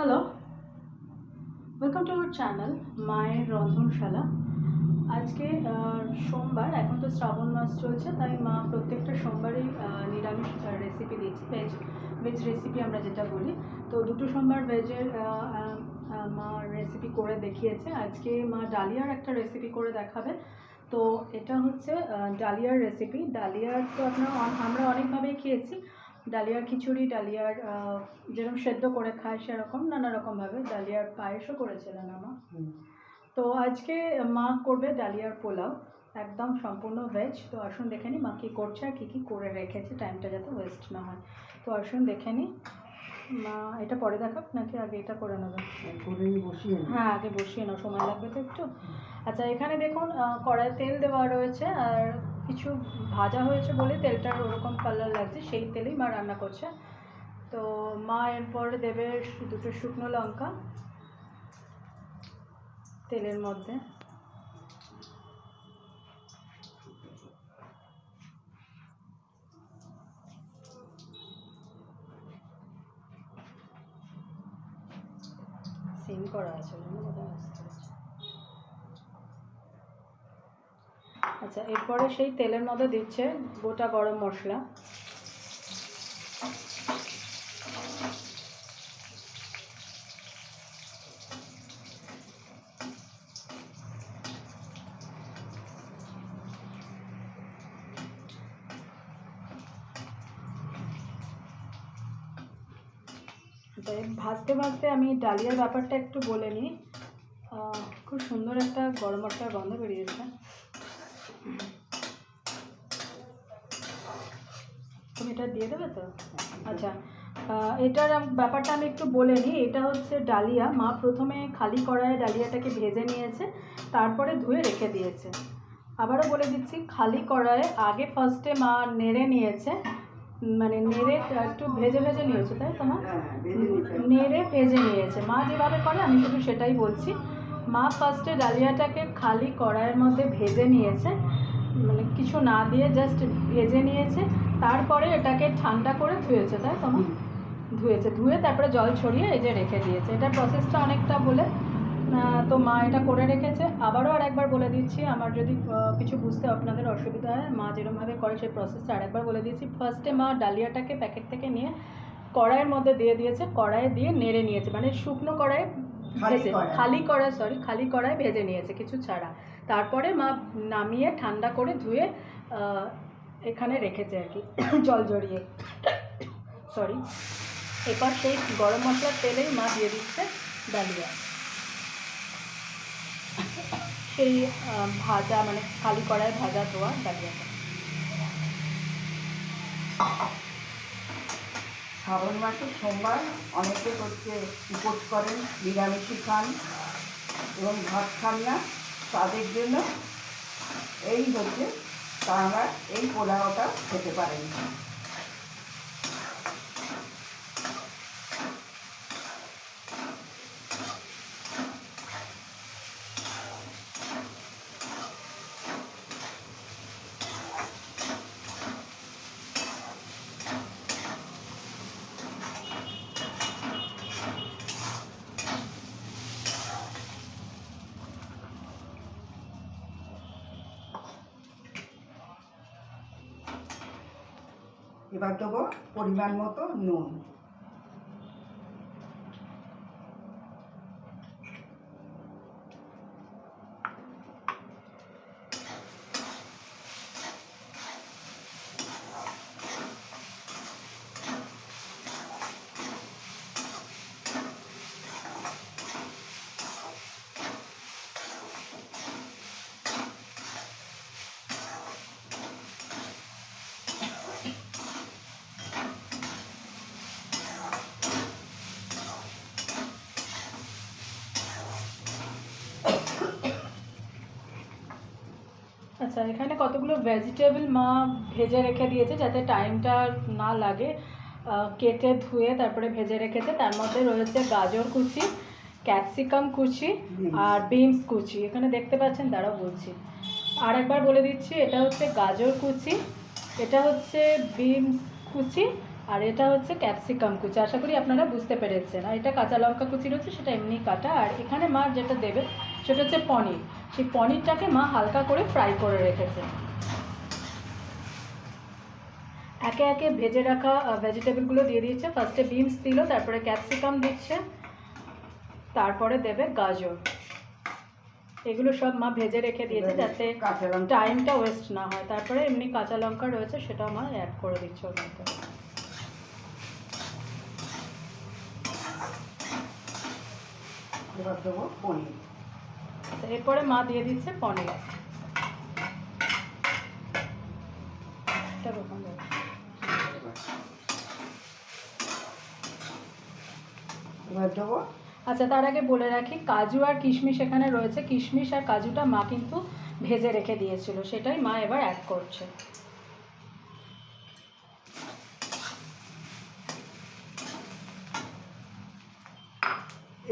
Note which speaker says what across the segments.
Speaker 1: Hello welcome to our channel মায়ের রন্ধনশালা আজকে সোমবার, এখন তো শ্রাবণ মাস চলছে, তাই মা প্রত্যেকটা সোমবারই নিরামিষ রেসিপি দিয়েছি ভেজ ভেজ রেসিপি আমরা যেটা বলি। তো দুটো সোমবার ভেজের মা রেসিপি করে দেখিয়েছে। আজকে মা ডালিয়ার একটা রেসিপি করে দেখাবে। তো এটা হচ্ছে ডালিয়ার রেসিপি ডালিয়ার তো আপনারা আমরা অনেকভাবেই খেয়েছি। ডালিয়ার খিচুড়ি ডালিয়ার যেরকম সেদ্ধ করে খায় সেরকম নানা রকমভাবে ডালিয়ার পায়েসও করেছিলেন আমার। তো আজকে মা করবে ডালিয়ার পোলাও একদম সম্পূর্ণ ভেজ তো আসুন দেখে নিই মা কী করছে আর কী কী করে রেখেছে টাইমটা যাতে ওয়েস্ট না হয়। তো আসুন দেখে নিই মা এটা পরে দেখাব নাকি আগে এটা করে নেবে?
Speaker 2: বসিয়ে
Speaker 1: হ্যাঁ আগে বসিয়ে নাও সময় লাগবে তো একটু। আচ্ছা এখানে দেখুন কড়াই তেল দেওয়া রয়েছে আর কিছু ভাজা হয়েছে বলে তেলটার ওরকম কালার লাগছে, সেই তেলেই মা রান্না করছে। তো মা এরপর দেবে দুটো শুকনো লঙ্কা তেলের মধ্যে। সিম করা আছে ওই জন্য বোধহয় আসতে হচ্ছে। আচ্ছা এরপরে সেই তেলের মধ্যে দিচ্ছে গোটা গরম মশলা। তো ভাজতে ভাজতে আমি ডালিয়ার ব্যাপারটা একটু বলে নিই। খুব সুন্দর একটা গরম মশলার গন্ধ বেরিয়েছে। তুমি এটা দিয়ে দেবে তো? আচ্ছা এটার ব্যাপারটা আমি একটু বলে নিই। এটা হচ্ছে ডালিয়া। মা প্রথমে খালি কড়াইয়ে ডালিয়াটাকে ভেজে নিয়েছে তারপরে ধুয়ে রেখে দিয়েছে। আবারও বলে দিচ্ছি খালি কড়াইয়ে আগে ফার্স্টে মা নেড়ে নিয়েছে। মানে নেড়ে একটু ভেজে ভেজে নিয়েছে তাই তো মা?
Speaker 2: হ্যাঁ, হবে।
Speaker 1: নেড়ে ভেজে নিয়েছে। মা যেভাবে করে আমি শুধু সেটাই বলছি। মা ফার্স্টে ডালিয়াটাকে খালি কড়াইয়ের মধ্যে ভেজে নিয়েছে মানে কিছু না দিয়ে জাস্ট ভেজে নিয়েছে, তারপরে এটাকে ঠান্ডা করে ধুয়েছে, তাই তো মা? ধুয়েছে, ধুয়ে তারপরে জল ছড়িয়ে এই যে রেখে দিয়েছে। এটার প্রসেসটা অনেকটা বলে তো মা এটা করে রেখেছে। আবারও আর একবার বলে দিচ্ছি, আমার যদি কিছু বুঝতে আপনাদের অসুবিধা হয়, মা যেরকমভাবে করে সেই প্রসেসটা আরেকবার বলে দিয়েছি ফার্স্টে মা ডালিয়াটাকে প্যাকেট থেকে নিয়ে কড়াইয়ের মধ্যে দিয়ে দিয়েছে, কড়াইয়ে দিয়ে নেড়ে নিয়েছে মানে শুকনো কড়াই
Speaker 2: খালি কড়াই।
Speaker 1: সরি খালি কড়াই ভেজে নিয়েছে কিছু ছাড়া। তারপরে মা নামিয়ে ঠান্ডা করে ধুয়ে আহ, এখানে রেখেছে আর কি জল জড়িয়ে সরি এবার সেই গরম মশলার তেলেই মা দিয়ে দিচ্ছে ডালিয়া। সেই ভাজা মানে খালি কড়াই ভাজা ধোয়া ডালিয়াটা।
Speaker 2: শ্রাবণ মাসে সোমবার অনেকে হচ্ছে উপোস করেন, নিরামিষই খান এবং ভাত খান না। তাদের জন্য এই হচ্ছে তারা এই পোলাওটা খেতে পারেন। এবার দেবো পরিমাণ মতো নুন।
Speaker 1: আচ্ছা এখানে কতগুলো ভেজিটেবল মা ভেজে রেখে দিয়েছে যাতে টাইমটা না লাগে। কেটে ধুয়ে তারপরে ভেজে রেখেছে। তার মধ্যে রয়েছে গাজর কুচি ক্যাপসিকাম কুচি আর বিনস কুচি। এখানে দেখতে পাচ্ছেন, দাঁড়াও বলছি। আর একবার বলে দিচ্ছি, এটা হচ্ছে গাজর কুচি, এটা হচ্ছে বিনস কুচি আর এটা হচ্ছে ক্যাপসিকাম কুচি। আশা করি আপনারা বুঝতে পেরেছেন। আর এটা কাঁচা লঙ্কা কুচি রয়েছে, সেটা এমনি কাটা। আর এখানে মা যেটা দেবে সেটা হচ্ছে পনির। সেই পনিরটাকে মা হালকা করে ফ্রাই করে রেখেছে। একে একে ভেজে রাখা ভেজিটেবলগুলো দিয়ে দিয়েছে। ফার্স্টে বিনস দিল তারপরে ক্যাপসিকাম দিচ্ছে। তারপরে দেবে গাজর। এগুলো সব মা ভেজে রেখে দিয়েছে যাতে টাইমটা ওয়েস্ট না হয়। তারপরে এমনি কাঁচা লঙ্কা রয়েছে সেটাও মা অ্যাড করে দিচ্ছে ওর মধ্যে।
Speaker 2: এবার দেবো পনির।
Speaker 1: আচ্ছা, এরপরে মা দিয়ে দিচ্ছে পনির। আচ্ছা তার আগে বলে রাখি কাজু আর কিশমিশ এখানে রয়েছে। কিশমিশ আর কাজুটা মা কিন্তু ভেজে রেখে দিয়েছিল সেটাই মা এবার অ্যাড করছে।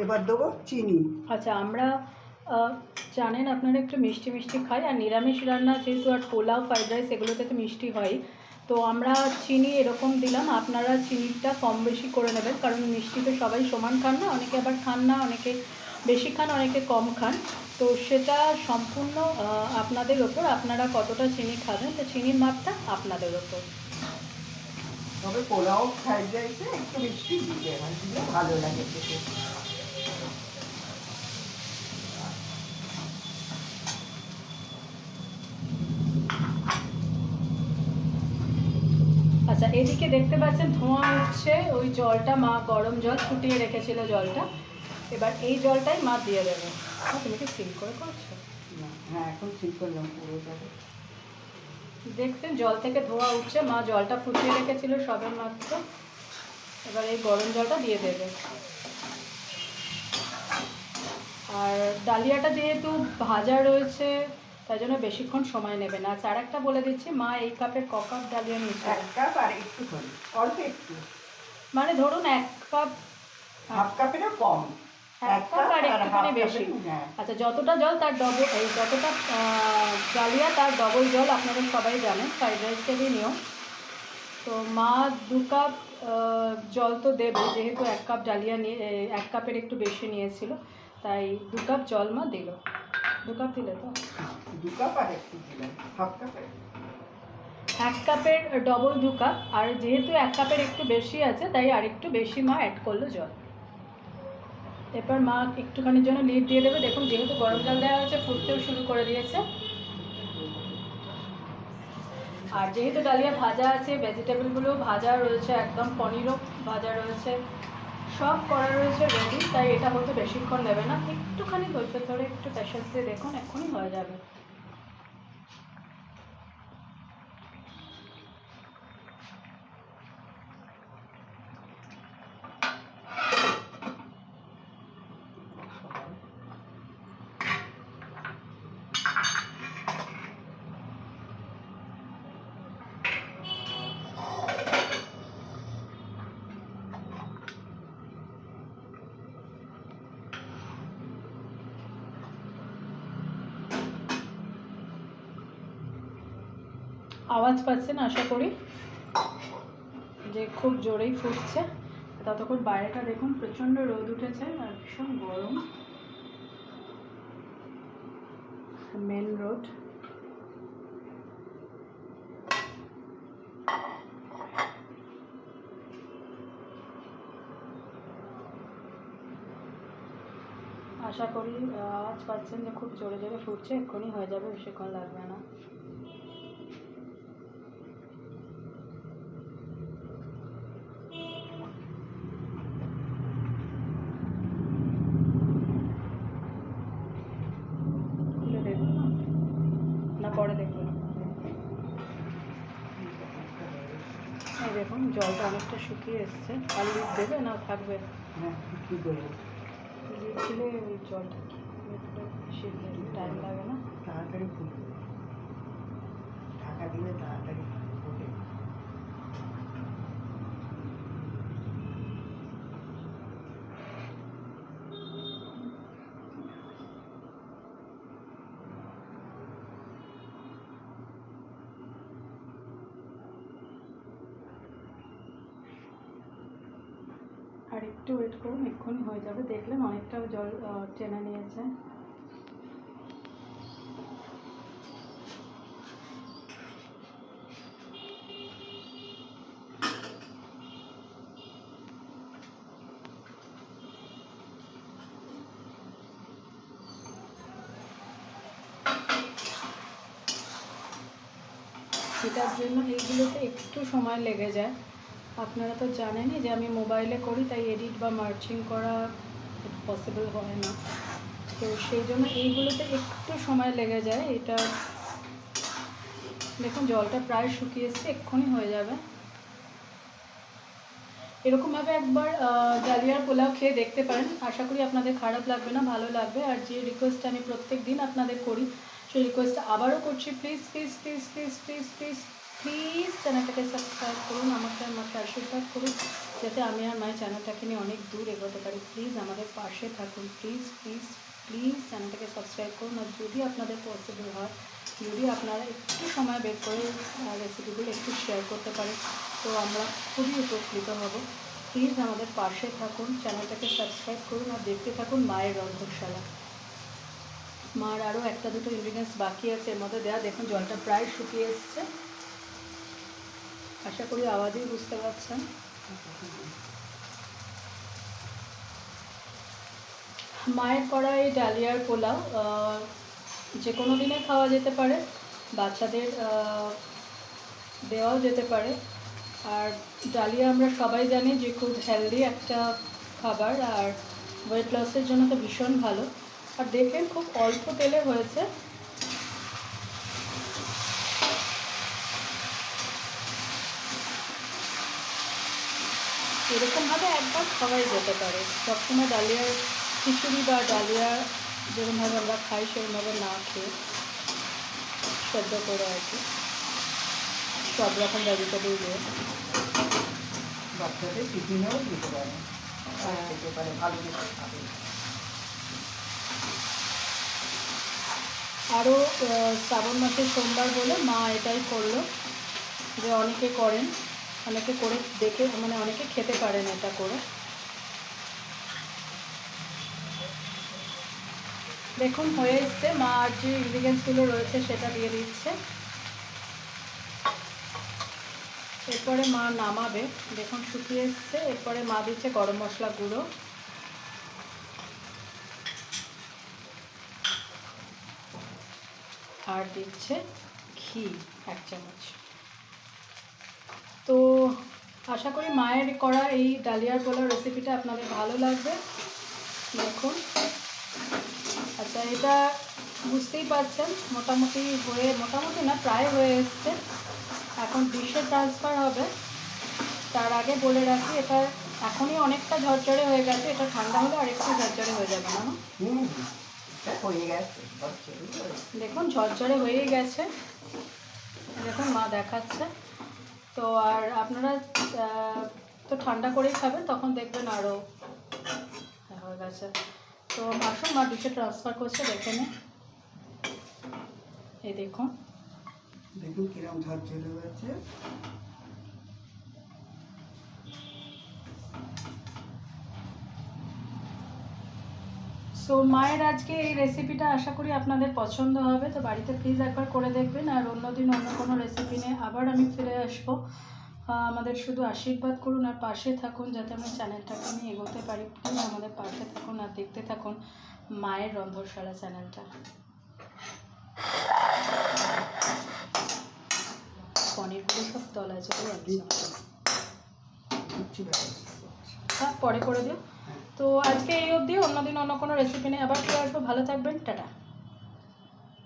Speaker 2: এবার দেবো চিনি।
Speaker 1: আচ্ছা আমরা জানেন আপনারা একটু মিষ্টি মিষ্টি খাই, আর নিরামিষ রান্না যেহেতু আর পোলাও, ফ্রাইড রাইস এগুলোতে তো মিষ্টি হয়, তো আমরা চিনি এরকম দিলাম, আপনারা চিনিটা কম বেশি করে নেবেন, কারণ মিষ্টি তো সবাই সমান খান না, অনেকে আবার খান না, অনেকে বেশি খান, অনেকে কম খান, তো সেটা সম্পূর্ণ আপনাদের ওপর, আপনারা কতটা চিনি খাবেন, তো চিনির মাপটা আপনাদের ওপর।
Speaker 2: তবে পোলাও, ফ্রাইড রাইসে একটু মিষ্টি দিতে ভালো লাগে
Speaker 1: আচ্ছা এদিকে দেখতে পাচ্ছেন ধোঁয়া উঠছে ওই জলটা মা গরম জল ফুটিয়ে রেখেছিল জলটা। এবার এই জলটাই মা দিয়ে দেবে। হ্যাঁ, তুমি কি সিল করে করছ?
Speaker 2: হ্যাঁ এখন ঠিক করলাম পুরো যাবে।
Speaker 1: দেখছেন জল থেকে ধোঁয়া উঠছে মা জলটা ফুটিয়ে রেখেছিল সবে মাত্র এবার এই গরম জলটা দিয়ে দেবে। আর ডালিয়াটা যেহেতু ভাজা রয়েছে তাই জন্য বেশিক্ষণ সময় নেবে না। আচ্ছা আর একটা বলে দিচ্ছি। মা এই কাপের ক কাপ ডালিয়া নিয়েছে
Speaker 2: এক কাপ আর একটু করে অল্প একটু।
Speaker 1: মানে ধরুন এক কাপ
Speaker 2: হাফ কাপেরও কম।
Speaker 1: এক কাপ আর একটুখানি বেশি।
Speaker 2: হ্যাঁ।
Speaker 1: আচ্ছা যতটা জল তার ডবল এই যতটা ডালিয়া তার ডবল জল আপনারা সবাই জানেন ফ্রাইড রাইসেরই নিয়ম। তো মা দু কাপ জল তো দেবে যেহেতু এক কাপ ডালিয়া নিয়ে এক কাপের একটু বেশি নিয়েছিল। তাই দু কাপ জল মা দিল। দু কাপ দিলে তো?
Speaker 2: দু কাপ আর একটু দিলাম। হাফ কাপের
Speaker 1: এক কাপের ডবল দু কাপ। আর যেহেতু এক কাপের একটু বেশি আছে তাই আর একটু বেশি মা অ্যাড করল জল। এরপর মা একটুখানির জন্য লিড দিয়ে দেবে। দেখুন যেহেতু গরম জল দেওয়া হয়েছে ফুটতেও শুরু করে দিয়েছে। আর যেহেতু ডালিয়া ভাজা আছে ভেজিটেবলগুলো ভাজা রয়েছে একদম পনিরও ভাজা রয়েছে। সব করা রয়েছে রেডি তাই এটা হতে বেশিক্ষণ নেবে না। একটুখানি ধৈর্য ধরে একটু পেশেন্স দিয়ে দেখুন, এক্ষুনি হয়ে যাবে। আওয়াজ পাচ্ছেন আশা করি। যে খুব জোরেই ফুটছে। ততক্ষণ বাইরেটা দেখুন, প্রচণ্ড রোদ উঠেছে আর ভীষণ গরম। Main road. আশা করি, আওয়াজ পাচ্ছেন যে খুব জোরে জোরে ফুটছে, এক্ষুনি হয়ে যাবে, বেশিক্ষণ লাগবে না খুলে দেখুন না? না পরে দেখুন এই দেখুন জলটা অনেকটা শুকিয়ে এসছে। আর লিড দেবে না থাকবে?
Speaker 2: হ্যাঁ কী করব
Speaker 1: লিড দিলে ওই জলটা টাইম লাগে না?
Speaker 2: তাড়াতাড়ি ফুটবে। ঢাকা দিলে তাড়াতাড়ি
Speaker 1: একটু ওয়েট করুন, এক্ষুনি হয়ে যাবে। দেখলেন অনেকটা জল টেনে নিয়েছে। এটার জন্য এইগুলোতে একটু সময় লেগে যায়। আপনারা তো জানেনই যে আমি মোবাইলে করি, তাই এডিট বা মার্চিং করা পসিবল হয় না। তো সেই জন্য এইগুলোতে একটু সময় লেগে যায়। এটা দেখুন, জলটা প্রায় শুকিয়ে এক্ষুনি হয়ে যাবে। এরকমভাবে একবার ডালিয়ার পোলাও খেয়ে দেখতে পারেন। আশা করি আপনাদের খারাপ লাগবে না, ভালো লাগবে। আর যে রিকোয়েস্ট আমি প্রত্যেক দিন আপনাদের করি, সেই রিকোয়েস্ট আবারও করছি। Please please please please please please please চ্যানেলটাকে সাবস্ক্রাইব করুন, আমাকে আমাকে আশীর্বাদ করুন যাতে আমি আর মায়ের চ্যানেলটাকে নিয়ে অনেক দূর এগোতে পারি। প্লিজ আমাদের পাশে থাকুন। প্লিজ প্লিজ প্লিজ চ্যানেলটাকে সাবস্ক্রাইব করুন। আর যদি আপনাদের পসিবল হয়, যদি আপনারা একটু সময় বের করে রেসিপিগুলো একটু শেয়ার করতে পারেন, তো আমরা খুবই উপকৃত হব। প্লিজ আমাদের পাশে থাকুন চ্যানেলটাকে সাবস্ক্রাইব করুন, আর দেখতে থাকুন মায়ের রন্ধনশালা। মার আরও একটা দুটো ইনগ্রিডিয়েন্টস বাকি আছে, এর মধ্যে দেওয়া দেখুন, জলটা প্রায় শুকিয়ে এসছে। আশা করি আওয়াজেই বুঝতে পারছেন। মায়ের করা এই ডালিয়ার পোলাও যে কোনো দিনে খাওয়া যেতে পারে, বাচ্চাদের দেওয়াও যেতে পারে। আর ডালিয়া আমরা সবাই জানি যে খুব হেলদি একটা খাবার, আর ওয়েট লসের জন্য তো ভীষণ ভালো। আর দেখেন খুব অল্প তেলে হয়েছে এরকমভাবে একবার খাওয়াই যেতে পারে। সবসময় ডালিয়ার খিচুড়ি বা ডালিয়া যেরকমভাবে আমরা খাই সেরকমভাবে না খেয়ে সেদ্ধ করে আর কি। সব রকম ভেজিটেবল দিয়ে।
Speaker 2: বাচ্চাদের টিফিনেও দিতে পারে। আর খেতে পারে ভালো খাবে
Speaker 1: আরও শ্রাবণ মাসের সোমবার বলে মা এটাই করল যে অনেকে করেন। অনেকে করে দেখে মানে অনেকে খেতে পারেন এটা করে। দেখুন, হয়ে এসছে। মা আর যে ইনগ্রিডিয়েন্টসগুলো রয়েছে সেটা দিয়ে দিচ্ছে। এরপরে মা নামাবে। দেখুন, শুকিয়ে এসছে। এরপরে মা দিচ্ছে গরম মশলা গুঁড়ো। আর দিচ্ছে ঘি, এক চামচ। আশা করি মায়ের করা এই ডালিয়ার পোলাও রেসিপিটা আপনাদের ভালো লাগবে। দেখুন। আচ্ছা এটা বুঝতেই পারছেন, মোটামুটি হয়ে, মোটামুটি না, প্রায় হয়ে এসছে। এখন ডিশে ট্রান্সফার হবে। তার আগে বলে রাখি, এটা এখনই অনেকটা ঝরঝরে হয়ে গেছে। এটা ঠান্ডা হলে আর একটু ঝরঝরে হয়ে যাবে, না? দেখুন, ঝরঝরে হয়েই গেছে। দেখুন, মা দেখাচ্ছে। তো আর আপনারা তো ঠান্ডা করেই খাবেন, তখন দেখবেন আরও হয়ে গেছে। তো মাশরুম মা ডিশে ট্রান্সফার করছে, দেখে নে এই দেখুন।
Speaker 2: দেখুন কিরম ঝরঝরে হয়েছে।
Speaker 1: সো মায়ের আজকে এই রেসিপিটা আশা করি আপনাদের পছন্দ হবে। তো বাড়িতে প্লিজ একবার করে দেখবেন। আর অন্যদিন অন্য কোনো রেসিপি নিয়ে আবার আমি ফিরে আসব। আমাদের শুধু আশীর্বাদ করুন আর পাশে থাকুন যাতে আমরা চ্যানেলটাকে নিয়ে এগোতে পারি। প্লিজ আমাদের পাশে থাকুন আর দেখতে থাকুন মায়ের রন্ধনশালা চ্যানেলটা পনিরগুলো সব তলায় চলে যাচ্ছে। হ্যাঁ পরে করে দিও। তো আজকে এই অবধি, অন্যদিন অন্য কোনো রেসিপি নিয়ে আবার ফিরে আসব। ভালো থাকবেন, টাটা।